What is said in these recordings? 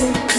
জীবনে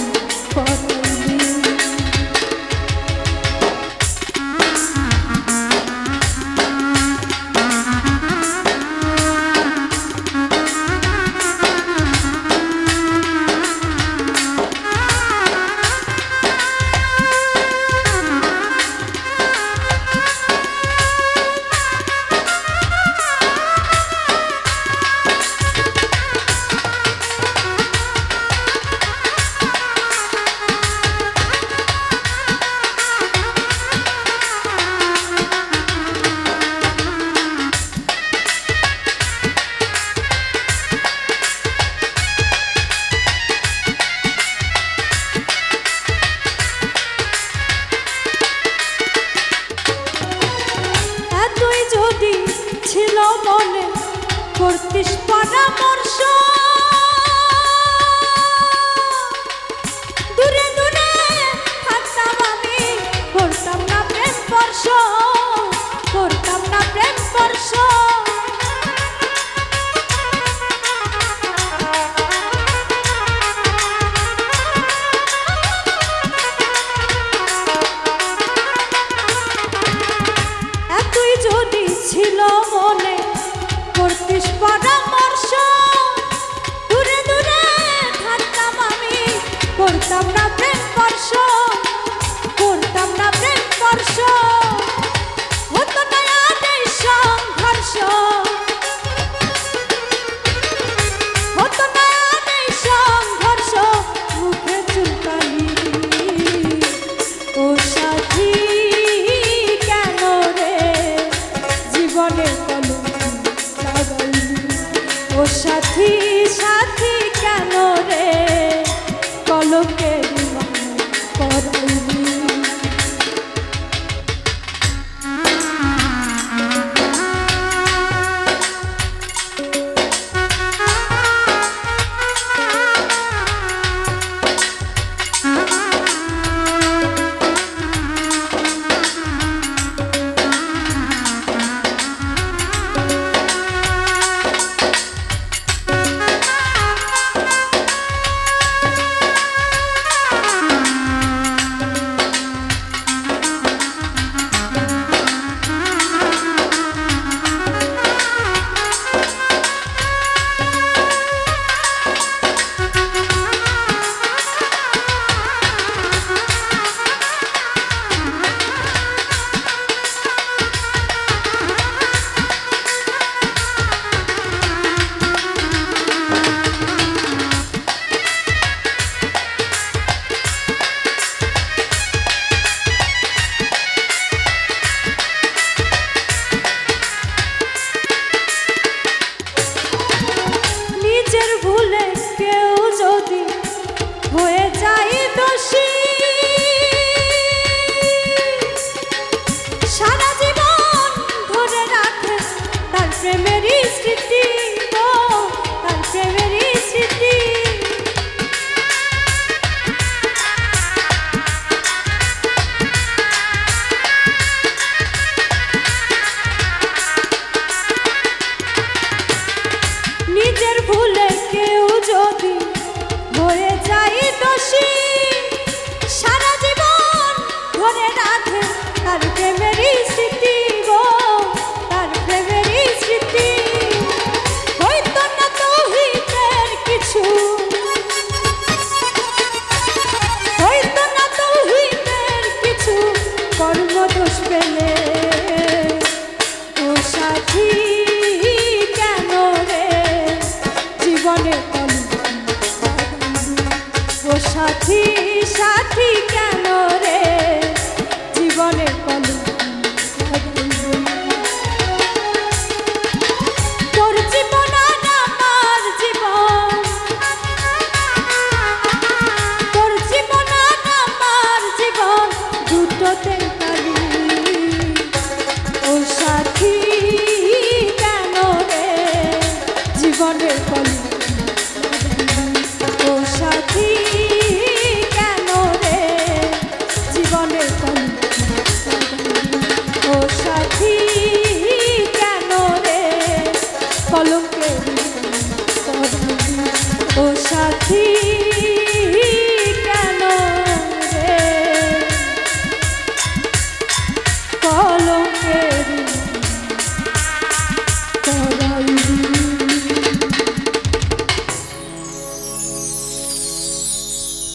করতিস পরামর্শ? দূরে দূরে থাকতাম আমি, করতাম না প্রেম স্পর্শ, করতাম না প্রেম স্পর্শ। ছিল মনে করতিস পরামর্শ? দূরে দূরে থাকতাম আমি করতাম না সাথী সাথী কেন রে? কলকের করাইলি পেলে সাথী কেন রে? জীবনে ও সাথী সাথী জীবনের কলিমা